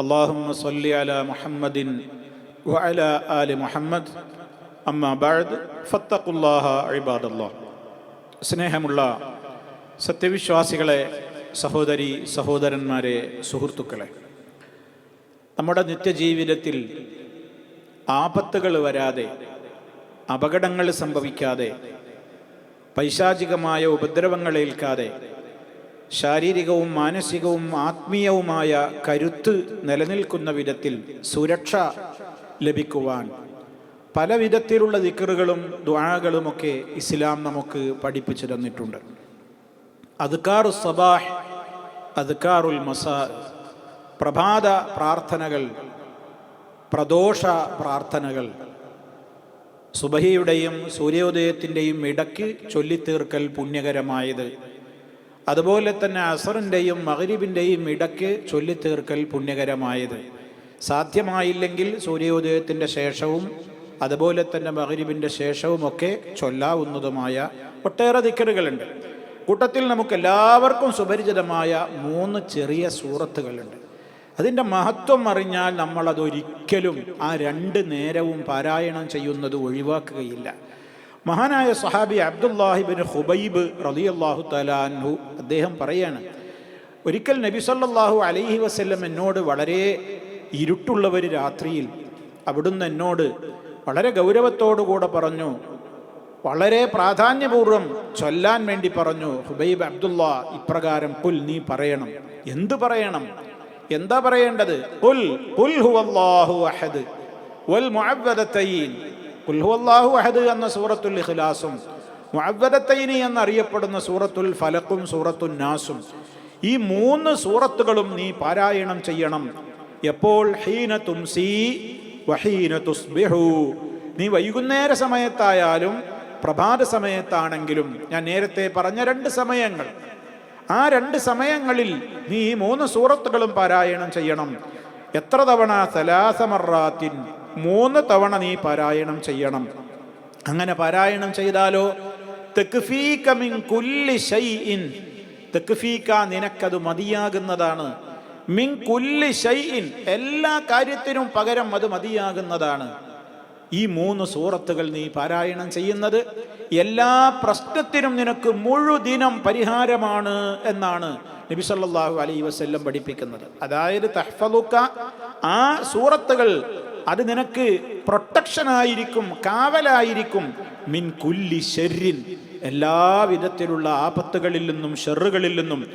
اللهم صل على محمد وعلى آل محمد أما بعد فاتقوا الله عباد الله സ്നേഹമുള്ള സത്യവിശ്വാസികളെ സഹോദരി സഹോദരന്മാരെ സുഹൃത്തുക്കളെ നമ്മുടെ നിത്യജീവിതത്തിൽ ആപത്തുകൾ വരാതെ അപകടങ്ങൾ സംഭവിക്കാതെ പൈശാചികമായ ഉപദ്രവങ്ങളേൽക്കാതെ ശാരീരികവും മാനസികവും ആത്മീയവുമായ കരുത്ത് നിലനിൽക്കുന്ന വിധത്തിൽ സുരക്ഷ ലഭിക്കുവാൻ പല വിധത്തിലുള്ള ദിക്കറുകളും ദ്വാകളുമൊക്കെ ഇസ്ലാം നമുക്ക് പഠിപ്പിച്ചു തന്നിട്ടുണ്ട്. അദ്കാറു സബാഹ് അദ്കാറുൽ മസാ പ്രഭാത പ്രാർത്ഥനകൾ പ്രദോഷ പ്രാർത്ഥനകൾ സുബഹിയുടെയും സൂര്യോദയത്തിന്റെയും ഇടയ്ക്ക് ചൊല്ലിത്തീർക്കൽ പുണ്യകരമായത് അതുപോലെ തന്നെ അസറിന്റെയും മകരിബിന്റെയും ഇടയ്ക്ക് ചൊല്ലിത്തീർക്കൽ പുണ്യകരമായത്. സാധ്യമായില്ലെങ്കിൽ സൂര്യോദയത്തിന്റെ ശേഷവും അതുപോലെ തന്നെ മകരിബിന്റെ ശേഷവുമൊക്കെ ചൊല്ലാവുന്നതുമായ ഒട്ടേറെ ദിക്കറുകളുണ്ട്. കൂട്ടത്തിൽ നമുക്ക് എല്ലാവർക്കും സുപരിചിതമായ മൂന്ന് ചെറിയ സൂറത്തുകളുണ്ട്. അതിന്റെ മഹത്വം അറിഞ്ഞാൽ നമ്മളതൊരിക്കലും ആ രണ്ട് നേരവും പാരായണം ചെയ്യുന്നത് ഒഴിവാക്കുകയില്ല. മഹാനായ സഹാബി അബ്ദുല്ലാഹിബിൻ ഹുബൈബ് റലിയല്ലാഹു തലാൻഹു അദ്ദേഹം പറയാണ് ഒരിക്കൽ നബി സല്ലാഹു അലൈഹി വസ്ല്ലം എന്നോട് വളരെ ഇരുട്ടുള്ള ഒരു രാത്രിയിൽ അവിടുന്ന് എന്നോട് വളരെ ഗൗരവത്തോടുകൂടെ പറഞ്ഞു വളരെ പ്രാധാന്യപൂർവം ചൊല്ലാൻ വേണ്ടി പറഞ്ഞു ഹുബൈബ് അബ്ദുള്ള ഇപ്രകാരം പുൽ നീ പറയണം. എന്ത് പറയണം? എന്താ പറയേണ്ടത്? കുൽ കുൽ ഹുവല്ലാഹു അഹദ് വൽ കുൽ ഹുവല്ലാഹു അഹദ് എന്ന സൂറത്തുൽ ഇഖ്ലാസും മുഅവ്വദത്തൈനി എന്നറിയപ്പെടുന്ന സൂറത്തുൽ ഫലക്കും സൂറത്തുൽ നാസും. ഈ മൂന്ന് സൂറത്തുകളും നീ പാരായണം ചെയ്യണം. എപ്പോൾ? ഹീന തുംസി വഹീന തുസ്ബിഹു. നീ വൈകുന്നേര സമയത്തായാലും പ്രഭാത സമയത്താണെങ്കിലും ഞാൻ നേരത്തെ പറഞ്ഞ രണ്ട് സമയങ്ങൾ. ആ രണ്ട് സമയങ്ങളിൽ നീ ഈ മൂന്ന് സൂറത്തുകളും പാരായണം ചെയ്യണം. എത്ര തവണ? സലാസമറാത്തിൻ മൂന്ന് തവണ നീ പാരായണം ചെയ്യണം. അങ്ങനെ പാരായണം ചെയ്താലോ? കുല്ലി നിനക്കത് മതിയാകുന്നതാണ്. മിൻ കുല്ലി എല്ലാ കാര്യത്തിനും പകരം അത് മതിയാകുന്നതാണ്. ഈ മൂന്ന് സൂറത്തുകൾ നീ പാരായണം ചെയ്യുന്നത് എല്ലാ പ്രശ്നത്തിനും നിനക്ക് മുഴുദിനം പരിഹാരമാണ് എന്നാണ് നബി സല്ലല്ലാഹു അലൈഹി വസല്ലം പഠിപ്പിക്കുന്നത്. അതായത് തഹ്ഫലുക്ക ആ സൂറത്തുകൾ അത് നിനക്ക് പ്രൊട്ടക്ഷൻ ആയിരിക്കും കാവലായിരിക്കും. മിൻ കുല്ലി ശരിൻ എല്ലാ വിധത്തിലുള്ള ആപത്തുകളിൽ നിന്നും ഷെറുകളിൽ നിന്നും.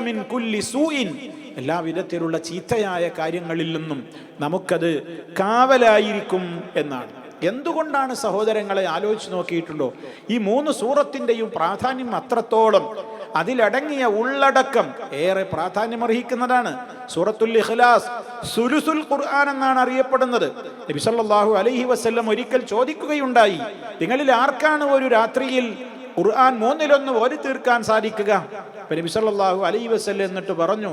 മിൻ കുല്ലി സൂയിൻ എല്ലാ വിധത്തിലുള്ള ചീത്തയായ കാര്യങ്ങളിൽ നിന്നും നമുക്കത് കാവലായിരിക്കും എന്നാണ്. എന്തുകൊണ്ടാണ് സഹോദരങ്ങളെ ആലോചിച്ച് നോക്കിയിട്ടുണ്ടോ? ഈ മൂന്ന് സൂറത്തിന്റെയും പ്രാധാന്യം അത്രത്തോളം അതിലടങ്ങിയ ഉള്ളടക്കം ഏറെ പ്രാധാന്യമർഹിക്കുന്നതാണ്. സൂറത്തുൽ ഇഖ്ലാസ് സുലുസുൽ ഖുർആൻ എന്നാണ് അറിയപ്പെടുന്നത്. നബി സല്ലല്ലാഹു അലൈഹി വസല്ലം ഒരിക്കൽ ചോദിക്കുകയുണ്ടായി നിങ്ങളിൽ ആർക്കാണ് ഒരു രാത്രിയിൽ ഖുർആൻ മൂന്നിലൊന്ന് ഓരി തീർക്കാൻ സാധിക്കുക? നബിസല്ലാഹു അലൈഹി വസല്ലം എന്നിട്ട് പറഞ്ഞു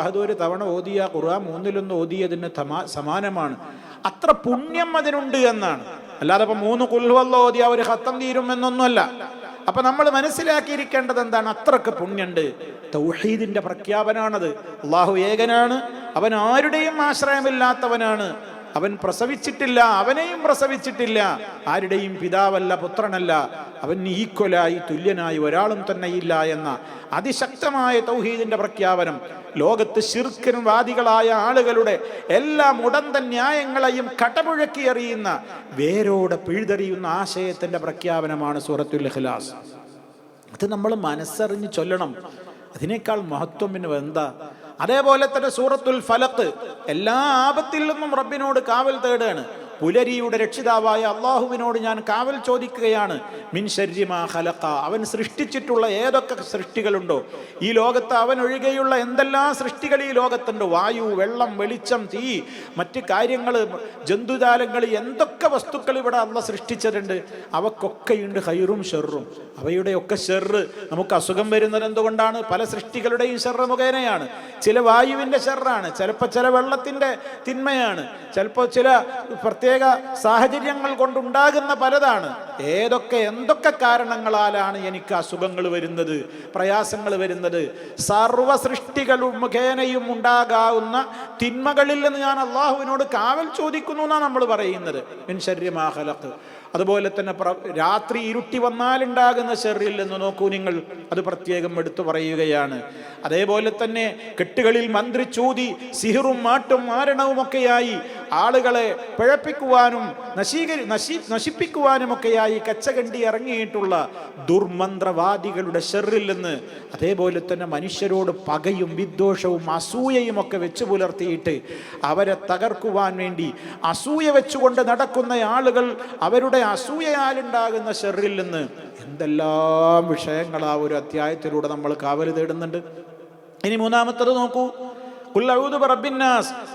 അഹദ് ഒരു തവണ ഓതിയ ഖുർആൻ മൂന്നിലൊന്ന് ഓതിയതിന് സമാനമാണ്. അത്ര പുണ്യം അതിനുണ്ട് എന്നാണ്. അല്ലാതെ ഇപ്പൊ മൂന്ന് കുൽവല്ലോ ഓതിയ ഒരു ഹത്തം തീരും എന്നൊന്നുമല്ല അപ്പൊ നമ്മൾ മനസ്സിലാക്കിയിരിക്കേണ്ടത് എന്താണ്? അത്രയ്ക്ക് പുണ്യണ്ട്. തൗഹീദിന്റെ പ്രഖ്യാപനാണത്. അള്ളാഹു ഏകനാണ്. അവൻ ആരുടെയും ആശ്രയമില്ലാത്തവനാണ്. അവൻ പ്രസവിച്ചിട്ടില്ല അവനെയും പ്രസവിച്ചിട്ടില്ല. ആരുടെയും പിതാവല്ല പുത്രനല്ല. അവൻ ഈക്വലായി തുല്യനായി ഒരാളും തന്നെ ഇല്ല എന്ന അതിശക്തമായ തൗഹീദിന്റെ പ്രഖ്യാപനം. ലോകത്ത് ശിർക്കനും വാദികളായ ആളുകളുടെ എല്ലാ മുടന്ത ന്യായങ്ങളെയും കടമുഴക്കി എറിയുന്ന വേരോടെ പിഴുതെറിയുന്ന ആശയത്തിന്റെ പ്രഖ്യാപനമാണ് സൂറത്തുൽ അത് നമ്മൾ മനസ്സറിഞ്ഞ് ചൊല്ലണം. അതിനേക്കാൾ മഹത്വം പിന്നെ എന്താ? അതേപോലെ തന്നെ സൂറത്തുൽ ഫലത്ത് എല്ലാ ആപത്തിൽ നിന്നും റബ്ബിനോട് കാവൽ തേടുകയാണ്. പുലരിയുടെ രക്ഷിതാവായ അള്ളാഹുവിനോട് ഞാൻ കാവൽ ചോദിക്കുകയാണ്. മിൻ ശരീമാ ഖലഖ. അവൻ സൃഷ്ടിച്ചിട്ടുള്ള ഏതൊക്കെ സൃഷ്ടികളുണ്ടോ? ഈ ലോകത്ത് അവൻ ഒഴികെയുള്ള എന്തെല്ലാം സൃഷ്ടികൾ ഈ ലോകത്തുണ്ട്? വായു വെള്ളം വെളിച്ചം തീ മറ്റ് കാര്യങ്ങൾ ജന്തുജാലങ്ങൾ എന്തൊക്കെ വസ്തുക്കൾ ഇവിടെ അള്ള സൃഷ്ടിച്ചിട്ടുണ്ട്? അവക്കൊക്കെയുണ്ട് ഹൈറും ഷെറും അവയുടെയൊക്കെ ഷെറ് നമുക്ക് അസുഖം വരുന്നത് എന്തുകൊണ്ടാണ്? പല സൃഷ്ടികളുടെയും ഷെറ് മുഖേനയാണ്. ചില വായുവിന്റെ ഷെറാണ് ചിലപ്പോൾ ചില വെള്ളത്തിന്റെ തിന്മയാണ്. ചിലപ്പോൾ ചില പ്രത്യേക സാഹചര്യങ്ങൾ കൊണ്ടുണ്ടാകുന്ന പലതാണ്. ഏതൊക്കെ എന്തൊക്കെ കാരണങ്ങളാലാണ് എനിക്ക് അസുഖങ്ങൾ വരുന്നത് പ്രയാസങ്ങൾ വരുന്നത്? സർവ സൃഷ്ടികൾ മുഖേനയും ഉണ്ടാകാവുന്ന തിന്മകളിൽ നിന്ന് ഞാൻ അള്ളാഹുവിനോട് കാവൽ ചോദിക്കുന്നു എന്നാണ് നമ്മൾ പറയുന്നത്. മിൻശര്യമാഹലത്ത് അതുപോലെ തന്നെ രാത്രി ഇരുട്ടി വന്നാലുണ്ടാകുന്ന ചെറിയിൽ നിന്ന് നോക്കൂ നിങ്ങൾ. അത് പ്രത്യേകം എടുത്തു പറയുകയാണ്. അതേപോലെ തന്നെ കെട്ടുകളിൽ മന്ത്രിച്ചൂതി സിഹിറും മാട്ടും മാരണവുമൊക്കെയായി ആളുകളെ പിഴപ്പിക്കുവാനും നശീകരി നശി നശിപ്പിക്കുവാനുമൊക്കെയായി കച്ചകണ്ടി ഇറങ്ങിയിട്ടുള്ള ദുർമന്ത്രവാദികളുടെ ഷെറിൽ നിന്ന് അതേപോലെ തന്നെ മനുഷ്യരോട് പകയും വിദ്വേഷവും അസൂയയും ഒക്കെ വെച്ചു പുലർത്തിയിട്ട് അവരെ തകർക്കുവാൻ വേണ്ടി അസൂയ വെച്ചുകൊണ്ട് നടക്കുന്ന ആളുകൾ അവരുടെ അസൂയയാലുണ്ടാകുന്ന ഷെറിൽ നിന്ന് എന്തെല്ലാം വിഷയങ്ങൾ ആ ഒരു അധ്യായത്തിലൂടെ നമ്മൾ കാവൽ തേടുന്നുണ്ട്. ഇനി മൂന്നാമത്തത് നോക്കൂ.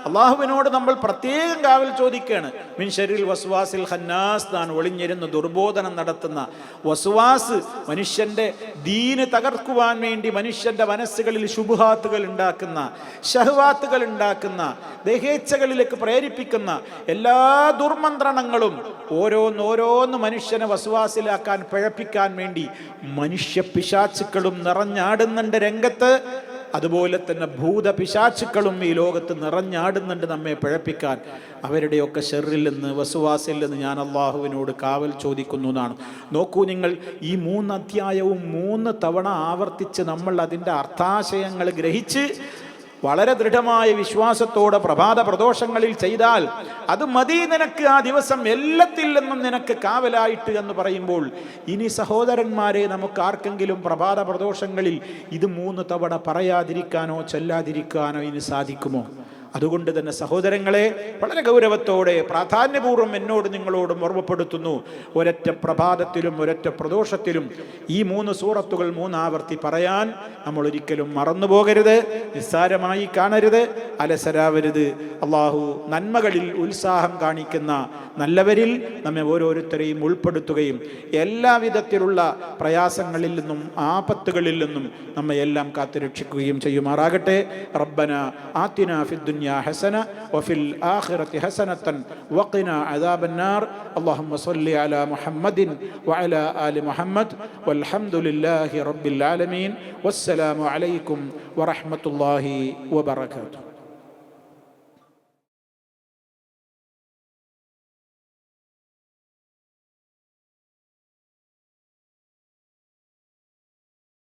അള്ളാഹുവിനോട് നമ്മൾ പ്രത്യേകം കാവൽ ചോദിക്കുകയാണ്. മിൻ ഷരിൽ വസ്വാസിൽ ഹന്നാസ് താൻ ഒളിഞ്ഞിരുന്ന് ദുർബോധനം നടത്തുന്ന. വസ്വാസ് മനുഷ്യന്റെ ദീന് തകർക്കുവാൻ വേണ്ടി മനുഷ്യന്റെ മനസ്സുകളിൽ ശുഭഹാത്തുകൾ ഉണ്ടാക്കുന്ന ഷഹവാത്തുകൾ ഉണ്ടാക്കുന്ന ദഹേച്ഛകളിലേക്ക് പ്രേരിപ്പിക്കുന്ന എല്ലാ ദുർമന്ത്രണങ്ങളും ഓരോന്നോരോന്ന് മനുഷ്യനെ വസുവാസിലാക്കാൻ പിഴപ്പിക്കാൻ വേണ്ടി മനുഷ്യ പിശാച്ചുക്കളും നിറഞ്ഞാടുന്നുണ്ട് രംഗത്ത്. അതുപോലെ തന്നെ ഭൂതപിശാച്ചുക്കളും ഈ ലോകത്ത് നിറഞ്ഞാടുന്നുണ്ട് നമ്മെ പിഴപ്പിക്കാൻ. അവരുടെയൊക്കെ ഷെറിൽ നിന്ന് വസുവാസിൽ നിന്ന് ഞാൻ അള്ളാഹുവിനോട് കാവൽ ചോദിക്കുന്നു എന്നാണ്. നോക്കൂ നിങ്ങൾ ഈ മൂന്ന് അധ്യായവും മൂന്ന് തവണ ആവർത്തിച്ച് നമ്മൾ അതിന്റെ അർത്ഥാശയങ്ങൾ ഗ്രഹിച്ച് വളരെ ദൃഢമായ വിശ്വാസത്തോടെ പ്രഭാത പ്രദോഷങ്ങളിൽ ചെയ്താൽ അത് മതി നിനക്ക് ആ ദിവസം എല്ലാത്തിൽ നിന്നും നിനക്ക് കാവലായിട്ട് എന്ന് പറയുമ്പോൾ ഇനി സഹോദരന്മാരെ നമുക്ക് ആർക്കെങ്കിലും പ്രഭാത പ്രദോഷങ്ങളിൽ ഇത് മൂന്ന് തവണ പറയാതിരിക്കാനോ ചെല്ലാതിരിക്കാനോ ഇനി സാധിക്കുമോ? അതുകൊണ്ട് തന്നെ സഹോദരങ്ങളെ വളരെ ഗൗരവത്തോടെ പ്രാധാന്യപൂർവം എന്നോട് നിങ്ങളോടും ഓർമ്മപ്പെടുത്തുന്നു. ഒരൊറ്റ പ്രഭാതത്തിലും ഒരൊറ്റ പ്രദോഷത്തിലും ഈ മൂന്ന് സൂറത്തുകൾ മൂന്നാവർത്തി പറയാൻ നമ്മൾ ഒരിക്കലും മറന്നു പോകരുത് നിസ്സാരമായി കാണരുത് അലസരാവരുത്. അള്ളാഹു നന്മകളിൽ ഉത്സാഹം കാണിക്കുന്ന നല്ലവരിൽ നമ്മെ ഓരോരുത്തരെയും ഉൾപ്പെടുത്തുകയും എല്ലാവിധത്തിലുള്ള പ്രയാസങ്ങളിൽ നിന്നും ആപത്തുകളിൽ നിന്നും നമ്മെ എല്ലാം കാത്തുരക്ഷിക്കുകയും ചെയ്യുമാറാകട്ടെ. റബ്ബന ആത്തിന ഫിദ്ദുന്യ حسنة وفي الآخرة حسنة وقنا عذاب النار. اللهم صل على محمد وعلى آل محمد. والحمد لله رب العالمين. والسلام عليكم ورحمة الله وبركاته.